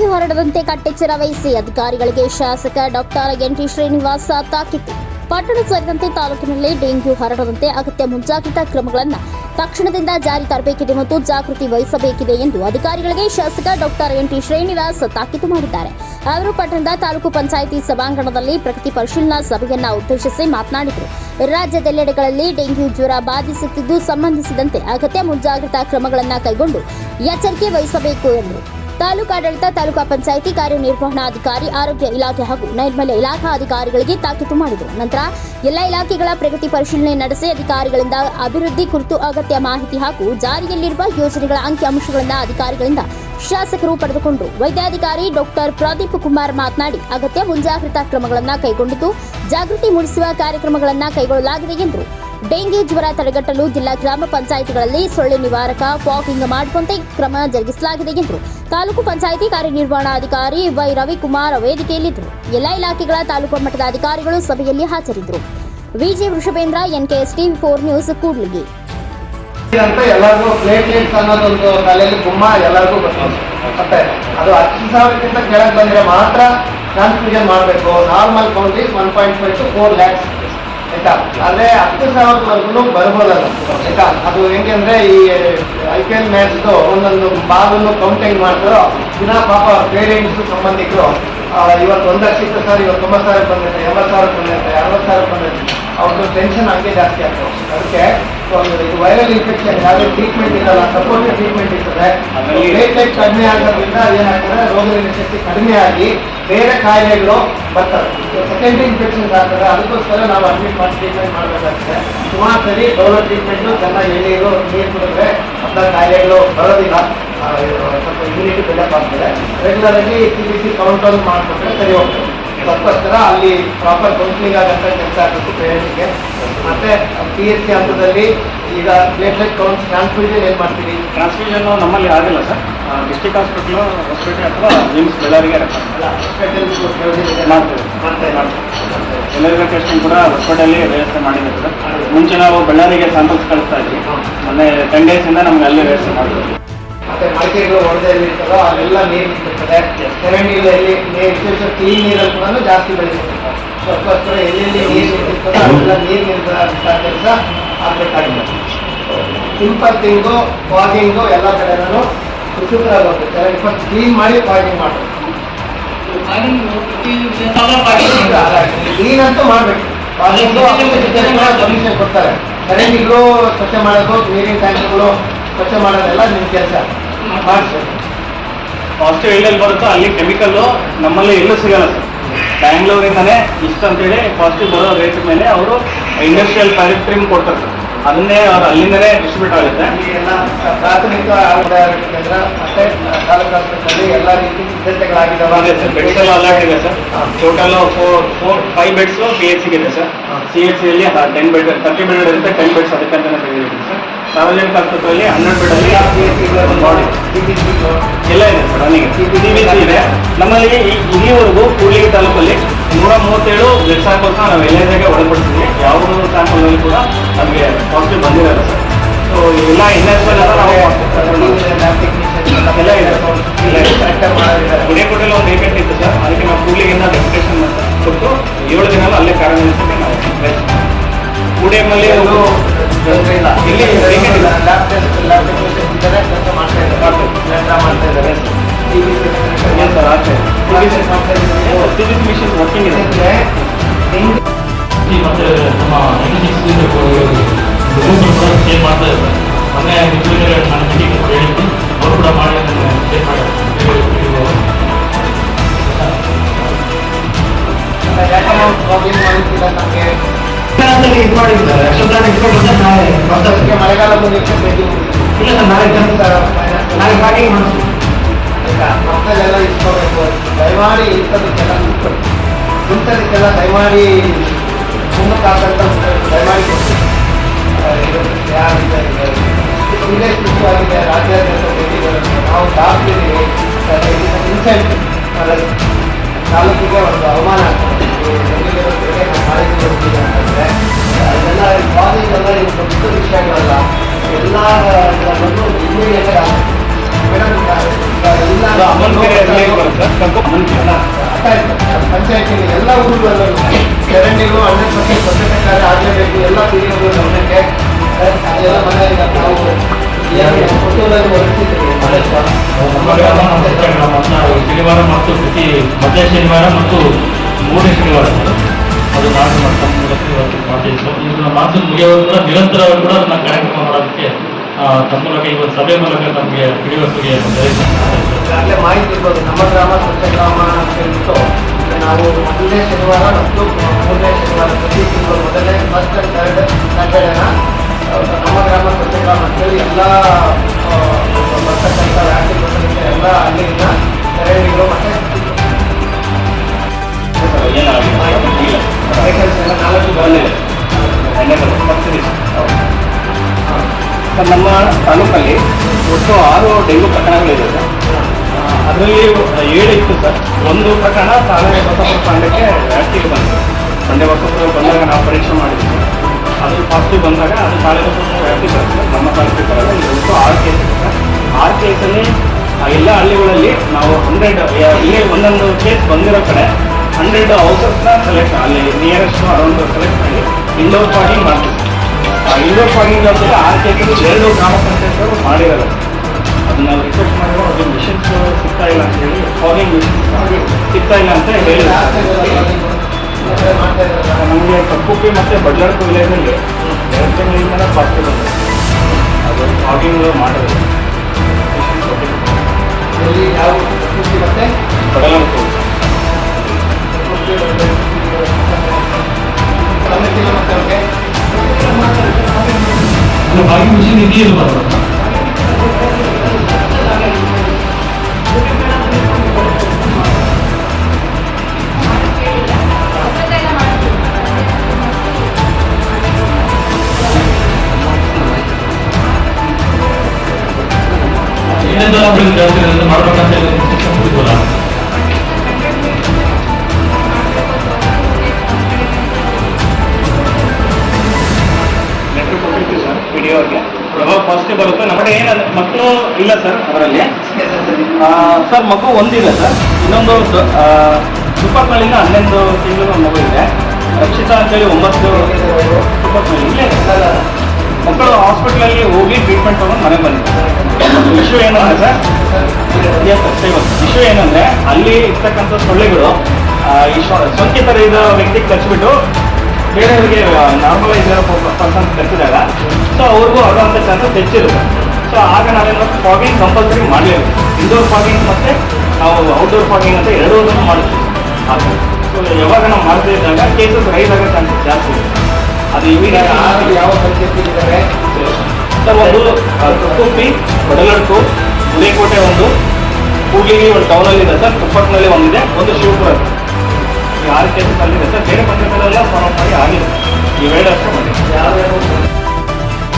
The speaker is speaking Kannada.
ಡೆಂಗ್ಯೂ ಹರಡದಂತೆ ಕಟ್ಟೆಚ್ಚರ ವಹಿಸಿ ಅಧಿಕಾರಿಗಳಿಗೆ ಶಾಸಕ ಡಾಕ್ಟರ್ ಎನ್ ಟಿ ಶ್ರೀನಿವಾಸ ತಾಕೀತು. ಪಟ್ಟಣ ಸೇರಿದಂತೆ ತಾಲೂಕಿನಲ್ಲಿ ಡೆಂಗ್ಯೂ ಹರಡದಂತೆ ಅಗತ್ಯ ಮುಂಜಾಗ್ರತಾ ಕ್ರಮಗಳನ್ನು ತಕ್ಷಣದಿಂದ ಜಾರಿ ತರಬೇಕಿದೆ ಮತ್ತು ಜಾಗೃತಿ ವಹಿಸಬೇಕಿದೆ ಎಂದು ಅಧಿಕಾರಿಗಳಿಗೆ ಶಾಸಕ ಡಾಕ್ಟರ್ ಎನ್ ಟಿ ಶ್ರೀನಿವಾಸ್ ತಾಕೀತು ಮಾಡಿದ್ದಾರೆ. ಅವರು ಪಟ್ಟಣದ ತಾಲೂಕು ಪಂಚಾಯಿತಿ ಸಭಾಂಗಣದಲ್ಲಿ ಪ್ರಗತಿ ಪರಿಶೀಲನಾ ಸಭೆಯನ್ನು ಉದ್ದೇಶಿಸಿ ಮಾತನಾಡಿದರು. ರಾಜ್ಯದೆಲ್ಲೆಡೆಗಳಲ್ಲಿ ಡೆಂಗ್ಯೂ ಜ್ವರ ಬಾಧಿಸುತ್ತಿದ್ದು ಸಂಬಂಧಿಸಿದಂತೆ ಅಗತ್ಯ ಮುಂಜಾಗ್ರತಾ ಕ್ರಮಗಳನ್ನು ಕೈಗೊಂಡು ಎಚ್ಚರಿಕೆ ವಹಿಸಬೇಕು ಎಂದರು. ತಾಲೂಕಾಡಳಿತ ತಾಲೂಕಾ ಪಂಚಾಯಿತಿ ಕಾರ್ಯನಿರ್ವಹಣಾಧಿಕಾರಿ, ಆರೋಗ್ಯ ಇಲಾಖೆ ಹಾಗೂ ನೈರ್ಮಲ್ಯ ಇಲಾಖಾ ಅಧಿಕಾರಿಗಳಿಗೆ ತಾಕೀತು ಮಾಡಿದರು ನಂತರ ಎಲ್ಲ ಇಲಾಖೆಗಳ ಪ್ರಗತಿ ಪರಿಶೀಲನೆ ನಡೆಸಿ ಅಧಿಕಾರಿಗಳಿಂದ ಅಭಿವೃದ್ಧಿ ಕುರಿತು ಅಗತ್ಯ ಮಾಹಿತಿ ಹಾಗೂ ಜಾರಿಯಲ್ಲಿರುವ ಯೋಜನೆಗಳ ಅಂಕಿಅಂಶಗಳನ್ನು ಅಧಿಕಾರಿಗಳಿಂದ ಶಾಸಕರು ಪಡೆದುಕೊಂಡು ವೈದ್ಯಾಧಿಕಾರಿ ಡಾಕ್ಟರ್ ಪ್ರದೀಪ್ ಕುಮಾರ್ ಮಾತನಾಡಿ, ಅಗತ್ಯ ಮುಂಜಾಗ್ರತಾ ಕ್ರಮಗಳನ್ನು ಕೈಗೊಂಡಿದ್ದು ಜಾಗೃತಿ ಮೂಡಿಸುವ ಕಾರ್ಯಕ್ರಮಗಳನ್ನು ಕೈಗೊಳ್ಳಲಾಗಿದೆ ಎಂದರು ಡೆಂಗಿ ಜ್ವರ ತಡೆಗಟ್ಟಲು ಜಿಲ್ಲಾ ಗ್ರಾಮ ಪಂಚಾಯಿತಿಗಳಲ್ಲಿ ಸೊಳ್ಳೆ ನಿವಾರಕ ಫಾಗಿಂಗ್ ಮಾಡುವಂತೆ ಕ್ರಮ ಜರುಗಿಸಲಾಗಿದೆ ಎಂದರು ತಾಲೂಕು ಪಂಚಾಯಿತಿ ಕಾರ್ಯನಿರ್ವಹಣಾಧಿಕಾರಿ ವೈ ರವಿಕುಮಾರ್ ವೇದಿಕೆಯಲ್ಲಿದ್ದರು. ಎಲ್ಲ ಇಲಾಖೆಗಳ ತಾಲೂಕು ಮಟ್ಟದ ಅಧಿಕಾರಿಗಳು ಸಭೆಯಲ್ಲಿ ಹಾಜರಿದ್ದರು. Viji Vrishabhendra, NKS TV four news, Kudligi. ಅಂತ ಎಲ್ಲರಿಗೂ ಪ್ಲೇಟ್ಲೆಟ್ಸ್ ಅನ್ನೋದೊಂದು ತಲೆಯಲ್ಲಿ ಗುಮ್ಮ ಎಲ್ಲರಿಗೂ ಬರ್ತದೆ ಮತ್ತೆ ಅದು ಹತ್ತು ಸಾವಿರಕ್ಕಿಂತ ಕೆಳಗೆ ಬಂದ್ರೆ ಮಾತ್ರ ಟ್ರಾನ್ಸ್ಫ್ಯೂಷನ್ ಮಾಡಬೇಕು. Normal is one point five to four lakhs. ಆಯ್ತಾ? ಆದ್ರೆ ಹತ್ತು ಸಾವಿರದವರೆಗೂ ಬರ್ಬೋದಲ್ಲ. ಆಯ್ತಾ? ಅದು ಹೆಂಗೆ ಈ ಐ ಪಿ ಎಲ್ ಮ್ಯಾಚ್ದು ಒಂದೊಂದು ಬಾಲನ್ನು ಕೌಂಟ್ ಹೆಂಗ್ ಮಾಡ್ತಾರೋ, ದಿನ ಪಾಪ ಪೇರೆಂಟ್ಸ್ ಸಂಬಂಧಿಕರು ಇವತ್ತು ಒಂದು ಲಕ್ಷ ಇತ್ತು ಸರ್, ಇವತ್ತು ತೊಂಬತ್ತು ಸಾವಿರ ಬಂದಿದೆ, ಎಂಬತ್ತು ಸಾವಿರ ಬಂದೈತೆ ಅರವತ್ತು ಸಾವಿರ ಬಂದಿದೆ. ಅವ್ರದ್ದು ಟೆನ್ಷನ್ ಹಂಗೆ ಜಾಸ್ತಿ ಆಗ್ತದೆ. ಅದಕ್ಕೆ ಒಂದು ವೈರಲ್ ಇನ್ಫೆಕ್ಷನ್ ಯಾವುದೇ ಟ್ರೀಟ್ಮೆಂಟ್ ಇರಲ್ಲ ಸಪೋರ್ಟ್ ಟ್ರೀಟ್ಮೆಂಟ್ ಇರ್ತದೆ ಪ್ಲೇಟ್ಲೆಟ್ ಕಡಿಮೆ ಆಗೋದ್ರಿಂದ ಏನಾಗ್ತದೆ ರೋಗ ನಿರೋಧಕ ಶಕ್ತಿ ಕಡಿಮೆ ಆಗಿ ಬೇರೆ ಕಾಯಿಲೆಗಳು ಬರ್ತವೆ. ಸೆಕೆಂಡ್ ಇನ್ಫೆಕ್ಷನ್ ಆಗ್ತದೆ ಅದಕ್ಕೋಸ್ಕರ ನಾವು ಅಡ್ಮಿಟ್ ಮಾಡಿ ಟ್ರೀಟ್ಮೆಂಟ್ ಮಾಡಬೇಕಾಗ್ತದೆ. ಸುಮಾರು ಸರಿ ಡೋಲೋ ಟ್ರೀಟ್ಮೆಂಟು ಚೆನ್ನಾಗಿ ಎಣ್ಣೀರು ನೀರು ಕುಡಿದ್ರೆ ಅಂತ ಕಾಯಿಲೆಗಳು ಬರೋದಿಲ್ಲ. ಸ್ವಲ್ಪ ಇಮ್ಯುನಿಟಿ ಬಿಲ್ಡಪ್ ಆಗ್ತದೆ. ರೆಗ್ಯುಲರ್ ಆಗಿ ಸಿ ಬಿ ಸಿ ಕೌಂಟರ್ ಮಾಡಿಕೊಟ್ರೆ ಸರಿ ಹೋಗ್ತದೆ. ಅದಕ್ಕೋಸ್ಕರ ಅಲ್ಲಿ ಪ್ರಾಪರ್ ಕೌನ್ಸಿಲಿಂಗ್ ಆಗಂತ ಕೆಲಸ ಆಗಬೇಕು ಪೇರೆಂಟ್ಸ್ಗೆ ಮತ್ತೆ ಪಿ ಎಚ್ ಸಿ ಹಂತದಲ್ಲಿ ಈಗ ಪ್ಲೇಟ್ಲೆಟ್ ಕೌನ್ಸ್ ಟ್ರಾನ್ಸ್ಫ್ಯೂಷನ್ ಏನು ಮಾಡ್ತೀವಿ ಟ್ರಾನ್ಸ್ಫ್ಯೂಷನ್ ನಮ್ಮಲ್ಲಿ ಆಗಿಲ್ಲ ಸರ್. ಡಿಸ್ಟ್ರಿಕ್ಟ್ ಹಾಸ್ಪಿಟಲ್ ಹೊಸಪೇಟೆ ಅಥವಾ ನಿಮ್ಸ್ ಬೆಳ್ಳಾರಿಗೆ ಎಲ್ಲರಿಗೂ ಟೆಸ್ಟಿಂಗ್ ಕೂಡ ಹೊಸಪೇಟೆಯಲ್ಲಿ ವ್ಯವಸ್ಥೆ ಮಾಡಿದೆ ಸರ್. ಮುಂಚೆ ನಾವು ಬಳ್ಳಾರಿಗೆ ಸ್ಯಾಂಪಲ್ಸ್ ಕಳಿಸ್ತಾ ಇದ್ವಿ. ಮೊನ್ನೆ ಟೆನ್ ಡೇಸಿಂದ ನಮ್ಗೆ ಅಲ್ಲಿ ವ್ಯವಸ್ಥೆ ಮಾಡಿದ್ವಿ ಮತ್ತೆ ಮಡಿಕೆಗಳು ಹೊಡೆದಲ್ಲಿ ಇರ್ತದೋ ಅಲ್ಲೆಲ್ಲ ನೀರು ನಿಂತಿರ್ತದೆ ಚರಂಡಿಗಳಲ್ಲಿ ಹೆಚ್ಚು ಕ್ಲೀನ್ ನೀರಲ್ಲಿ ಕೂಡ ಜಾಸ್ತಿ ಬೆಳೆಸಿರ್ತಾರೆ ಅದಕ್ಕೋಸ್ಕರ ಎಲ್ಲೆಲ್ಲಿ ನೀರು ನಿಂತಿರ್ತದೋ ಅಲ್ಲೆಲ್ಲ ನೀರು ನಿಂತ ಕೆಲಸ ಆಗಬೇಕಾಗಿದೆ. ಸಿಂಪಲ್ ತಿಂಗು ವಾಕಿಂಗು ಎಲ್ಲ ಕಡೆನೂ ನಾನು ಚರಂಡಿ ಫಸ್ಟ್ ಕ್ಲೀನ್ ಮಾಡಿ ವಾಕಿಂಗ್ ಮಾಡಬೇಕು. ಕ್ಲೀನ್ ಅಂತೂ ಮಾಡಬೇಕು. ಕೊಡ್ತಾರೆ. ಚರಂಡಿಗಳು ಸ್ವಚ್ಛ ಮಾಡೋದು ನೀರಿನ ಟ್ಯಾಂಕ್ಗಳು ಸ್ವಚ್ಛ ಮಾಡೋದೆಲ್ಲ ನಿಮ್ಮ ಕೆಲಸ. ಮಾಡಿಸ್ಬೇಕು ಪಾಸಿಟಿವ್ ಎಲ್ಲೆಲ್ಲಿ ಬರುತ್ತೋ ಅಲ್ಲಿ ಕೆಮಿಕಲ್ಲು ನಮ್ಮಲ್ಲಿ ಎಲ್ಲೂ ಸಿಗಲ್ಲ ಸರ್ ಬ್ಯಾಂಗ್ಳೂರಿಂದನೇ ಇಷ್ಟು ಅಂತೇಳಿ ಪಾಸಿಟಿವ್ ಬರೋ ರೇಟ್ ಮೇಲೆ ಅವರು ಇಂಡಸ್ಟ್ರಿಯಲ್ ಕ್ರೀಮ್ ಕೊಡ್ತಾರೆ ಸರ್ ಅದನ್ನೇ ಅವ್ರು ಅಲ್ಲಿಂದನೇ ಡಿಸ್ಟ್ರಿಬ್ಯೂಟ್ ಆಗುತ್ತೆ. ಪ್ರಾಥಮಿಕ ಕೇಂದ್ರ ಮತ್ತೆ ತಾಲೂಕು ಆಸ್ಪತ್ರೆಯಲ್ಲಿ ಎಲ್ಲ ರೀತಿ ಸಿದ್ಧತೆಗಳಾಗಿದ್ದಾವೆ ಸರ್ ಬೆಡ್ಸ್ ಅಲರ್ಟ್ ಇದೆ ಸರ್ ಹಾ. Total four four five beds P H ಇದೆ ಸರ್ ಹಾ. ಸಿ ಎಚ್ ಸಿಯಲ್ಲಿ ಟೆನ್ ಬೆಡ್ ತರ್ಟಿ ಬೆಡ್ ಇರುತ್ತೆ ಟೆನ್ ಬೆಡ್ಸ್ ಅದಕ್ಕಂತಾನೆ ತೆಗೆದಿದೆ ಸರ್ ಸಾರ್ವಜನಿಕ ಆಸ್ಪತ್ರೆಯಲ್ಲಿ ಹನ್ನೆರಡು ಬೆಡ್ ಅಲ್ಲಿ ಬಾಡಿ ಎಲ್ಲ ಇದೆ ಸರ್ ನನಗೆ ಸಿ ಬಿ ಸಿ ಇದೆ. ನಮ್ಮಲ್ಲಿ ಈ- ಇಲ್ಲಿವರೆಗೂ ಕೂಡ್ಲಿಗಿ ತಾಲೂಕಲ್ಲಿ ನೂರ ಮೂವತ್ತೇಳು ಬ್ಲಡ್ ಸ್ಯಾಂಪಲ್ಸ್ ನಾವು ಎಲ್ಲೇದಾಗೆ ಒಳಪಡಿಸಿದ್ವಿ. ಯಾವ ಸ್ಯಾಂಪಲ್ನಲ್ಲಿ ಕೂಡ ನಮಗೆ ಪಾಸಿಟಿವ್ ಬಂದಿರಲ್ಲ ಸರ್. ಸೊ ಎಲ್ಲ ಇನ್ನಷ್ಟು ನಾವು ಎಲ್ಲ ಎಲ್ಲ ಇದೆ. ಗುಡಿಯಕೋಟೆಲ್ಲ ಒಂದು ವೇಕೆಂಟ್ ಇತ್ತು ಸರ್. ಅದಕ್ಕೆ ನಾವು ಕೂಡ್ಲಿಗಿಂದ ಡೆಪ್ಯುಟೇಷನ್ ಕೊಟ್ಟು ಏಳು ದಿನ ಅಲ್ಲೇ ಕಾರ್ಯನಿರ್ವಹಿಸಕ್ಕೆ ನಾವು ಪ್ರಯತ್ನ ಕೂಡಿಯಮ್ಮಲ್ಲಿ ಅವರು ಇಲ್ಲಿ ವೇಕೆಂಟ್ ಇಲ್ಲ. ಏನು ಸರ್ ಆಚೆ. C B C machine working ಇದೆ. ಮತ್ತೆ ನಮ್ಮ ಚೇಂಜ್ ಮಾಡ್ತಾ ಇದ್ದಾರೆ. ಮೊನ್ನೆ ಪ್ಯಾಕಿಂಗ್ ಮಾಡಿಸ್ತೀವಿ ಮಕ್ಕಳೆಲ್ಲ ಇಸ್ಕೋಬೇಕು. ದಯಮಾಡಿ ಇಂಥದಕ್ಕೆಲ್ಲ ಇಂಥದಕ್ಕೆಲ್ಲ ದಯಮಾಡಿ ಸುಮ್ಮನೆ ಹಾಕಂತ ದಯಮಾಡಿ ಸೀರಿಯಸ್ ಇಶ್ಯೂ ಆಗಿದೆ. ರಾಜ್ಯಾದ್ಯಂತ ನಾವು ದಾಖಲಿದ್ದೀವಿ ಇನ್ಸೆಂಟ್ ತಾಲೂಕಿಗೆ ಒಂದು ಅವಮಾನ ಮಾಹಿತಿ ಕೊಡ್ತೀವಿ ಅಂತಂದರೆ, ಅದೆಲ್ಲ ಕಾಲೇಜೆಲ್ಲ ಇದು ದೊಡ್ಡ ವಿಷಯಗಳಲ್ಲ. ಎಲ್ಲ ಬಂದು ಇಮಿಡಿಯೇಟ್ ಪಂಚಾಯತಿನ ಎಲ್ಲ ಊರುಗಳಲ್ಲೂ ಚರಂಡಿಗಳು ಹಂಡ್ರೆಡ್ ಪರ್ಸೆಂಟ್ ಸ್ವಚ್ಛತೆ ಆಗಲೇಬೇಕು ಎಲ್ಲ ಕುಡಿಯೋದು ಗಮನಕ್ಕೆ ಅದೆಲ್ಲ ಮನೆ ಈಗ ನಾವು ಶನಿವಾರ ಮತ್ತು ಪ್ರತಿ ಮಧ್ಯ ಶನಿವಾರ ಮತ್ತು ಮೂರನೇ ಶನಿವಾರ ಅದು ನಾಡು ಮಾಡ್ತಾ ಮಾಡ್ತಿದ್ರು ಇದನ್ನ ಮಾನ್ಸೂನ್ ಮುಗಿಯೋರು ಕೂಡ ನಿರಂತರವಾಗಿ ಕೂಡ ಅದನ್ನ ಕಾರ್ಯಕ್ರಮ ಮಾಡೋದಕ್ಕೆ ಆ, ತಮ್ಮ ಮೂಲಕ ಇವತ್ತು ಸಭೆ ಮೂಲಕ ನಮಗೆ ತಿಳಿವಳಿಕೆಗೆ ಈಗಾಗಲೇ ಮಾಹಿತಿ ಇರ್ಬೋದು. ನಮ್ಮ ಗ್ರಾಮ ಸ್ವಚ್ಛ ಗ್ರಾಮ ಅಂತ ಹೇಳ್ಬಿಟ್ಟು ನಾವು ಮೊದಲನೇ ಶನಿವಾರ ಮತ್ತು ಮೂರನೇ ಶನಿವಾರ ಪ್ರತಿ ತಿಂಗಳು ಮೊದಲನೇ ಫಸ್ಟ್ ಅಂಡ್ ಥರ್ಡ್ ಸ್ಯಾಟರ್ಡೇನ ನಮ್ಮ ಗ್ರಾಮ ಸ್ವಚ್ಛ ಗ್ರಾಮ ಅಂತೇಳಿ ಎಲ್ಲ ಬರ್ತಕ್ಕಂಥ ವ್ಯಾಪ್ತಿ ಬರ್ತಕ್ಕಂಥ ಎಲ್ಲ ಅಲ್ಲಿನ ಚರಂಡಿಗಳು ಮತ್ತೆ ವೆಹಿಕಲ್ಸ್ ಎಲ್ಲ ನಾಲ್ಕು ಬಂದಿದೆ ಸರ್, ನಮ್ಮ ತಾಲೂಕಲ್ಲಿ ಒಟ್ಟು ಆರು ಡೆಂಗು ಪ್ರಕರಣಗಳಿದೆ ಸರ್. ಅದರಲ್ಲಿ ಏಳು ಇತ್ತು ಸರ್. ಒಂದು ಪ್ರಕರಣ ಸಾಗರ ಬಸವಪುರ ತಾಂಡಕ್ಕೆ ವ್ಯಾಪ್ತಿಗೆ ಬಂದಿದೆ. ಮಂಡ್ಯ ಬಸವಪುರ ಬಂದಾಗ ನಾವು ಪರೀಕ್ಷೆ ಮಾಡಿದ್ವಿ. ಅದು ಪಾಸಿಟಿವ್ ಬಂದಾಗ ಅದು ಸಾಗರ ಬಸವಪುರ ವ್ಯಾಪ್ತಿ ಬರುತ್ತೆ ನಮ್ಮ ತಾಲೂಕಿಗೆ ಬರಲ್ಲ ಇದು ಒಟ್ಟು ಆರು ಕೇಸ್ ಇದೆ ಸರ್. ಆರು ಕೇಸಲ್ಲಿ ಎಲ್ಲ ಹಳ್ಳಿಗಳಲ್ಲಿ ನಾವು ಹಂಡ್ರೆಡ್ ಇಲ್ಲಿ ಒಂದೊಂದು ಕೇಸ್ ಬಂದಿರೋ ಕಡೆ ಹಂಡ್ರೆಡ್ ಹೌಸಸ್ನ ಸೆಲೆಕ್ಟ್ ಅಲ್ಲಿ ನಿಯರೆಸ್ಟ್ ಅರೌಂಡ್ ಸೆಲೆಕ್ಟ್ ಮಾಡಿ ಇಂಡೋರ್ ಪಾರ್ಟಿ ಮಾಡ್ತೀವಿ ಆ ಇಂಡೋರ್ ಫಾಗಿಂಗ್ ಜೊತೆಗೆ ಆರು ಕೇಸಲ್ಲಿ ಎರಡು ಗ್ರಾಮ ಪಂಚಾಯತ್ ಮಾಡಿರೋದು. ಅದನ್ನ ನಾವು ರಿಕ್ವೆಸ್ಟ್ ಮಾಡಿದ್ರು ಅದು ಮಿಷನ್ಸ್ ಸಿಗ್ತಾ ಇಲ್ಲ ಅಂತ ಹೇಳಿ ಫಾಗಿಂಗ್ ಮಿಷನ್ಸ್ ಸಿಗ್ತಾ ಇಲ್ಲ ಅಂತ ಹೇಳಿ ನಮಗೆ ಕಪ್ಪುಪ್ಪಿ ಮತ್ತು ಬಡ್ಲಾರ್ಪು ವಿಲೇಜಲ್ಲಿ ಎರಡು ತಿಂಗಳಿಂದ ಪಾಸಿಟಿವ್ ಬಂದಿದೆ ಅದು ಫಾಗಿಂಗ್ ಇಲ್ಲಿ ಯಾವ ಮತ್ತೆ? ಬಡಲಾಡ್ಕು ഭാഗ്യ വിഷയം നിധി എന്ന് പറയുന്നത് നമ്മൾ വിചാരിക്കുന്നത് മഴ ಪಾಸಿಟಿವ್ ಬರುತ್ತೆ. ಕಡೆ ಏನಂದ್ರೆ, ಮಕ್ಕಳು ಇಲ್ಲ ಸರ್ ಅವರಲ್ಲಿ. ಸರ್ ಮಗು ಒಂದಿಲ್ಲ ಸರ್ ಇನ್ನೊಂದು ಸೂಪರ್ನಲ್ಲಿಂದ ಹನ್ನೊಂದು ತಿಂಗಳು ಮಗು ಇದೆ. ರಕ್ಷಿತಾ ಅಂತೇಳಿ ಒಂಬತ್ತು ಸೂಪರ್ನಲ್ಲಿ ಇಲ್ಲೇ ಸರ್ ಮಕ್ಕಳು ಹಾಸ್ಪಿಟ್ಲಲ್ಲಿ ಹೋಗಿ ಟ್ರೀಟ್ಮೆಂಟ್ ತಗೊಂಡು ಮನೆಗೆ ಬಂದಿದೆ ಇಶ್ಯೂ ಏನಂದ್ರೆ ಸರ್ ಇಶ್ಯೂ ಏನಂದ್ರೆ, ಅಲ್ಲಿ ಇರ್ತಕ್ಕಂಥ ಸೊಳ್ಳೆಗಳು ಸೋಂಕಿತರಿದ್ದ ವ್ಯಕ್ತಿಗೆ ಕಚ್ಚಿಬಿಟ್ಟು ಬೇರೆಯವರಿಗೆ ನಾರ್ಮಲ್ ಇರೋ ಪರ್ಸನ್ ಕಚ್ಚಿದಾಗ ಸೊ ಅವ್ರಿಗೂ ಆಗೋಂಥ ಚಾನ್ಸಸ್ ಹೆಚ್ಚಿರುತ್ತೆ. ಸೊ ಆಗ ನಾವೇನು ಫಾಗಿಂಗ್ ಕಂಪಲ್ಸರಿ ಮಾಡಲೇಬೇಕು. ಇಂಡೋರ್ ಫಾಗಿಂಗ್ ಮತ್ತು ನಾವು ಔಟ್ಡೋರ್ ಫಾಗಿಂಗ್ ಅಂತ ಎರಡೂ ಮಾಡ್ತೀವಿ. ಅದು ಸೊ ಯಾವಾಗ ನಾವು ಮಾಡದೇ ಇದ್ದಾಗ ಕೇಸಸ್ ರೈಸ್ ಆಗೋ ಚಾನ್ಸಸ್ ಜಾಸ್ತಿ ಇದೆ. ಅದು ಇಮಿಡಿಯೇಟ್ ಯಾವ ಪಂಚಾಯತಿ ಇದ್ದಾರೆ? ಸರ್ ಒಂದು ತುಪ್ಪಿ ಕೊಡಲಡ್ಕು ಹುಲಿಕೋಟೆ ಒಂದು ಕೂಗಿಲಿ ಒಂದು ಟೌನಲ್ಲಿ ಇದೆ ಸರ್. ತುಪ್ಪಟ್ನಲ್ಲಿ ಒಂದಿದೆ ಒಂದು ಶಿವಪುರ ಈ ಆರು ಕೇಸಸ್ ಅಲ್ಲಿದೆ ಸರ್. ಬೇರೆ ಪಂಚಾಯತ್ಗಳೆಲ್ಲ ಫಾಲೋ ಮಾಡಿ ಆಗಿದೆ. ಇವೆರಡು ಅಷ್ಟೇ ಬಂದಿದೆ. ಯಾವ್ಯಾವ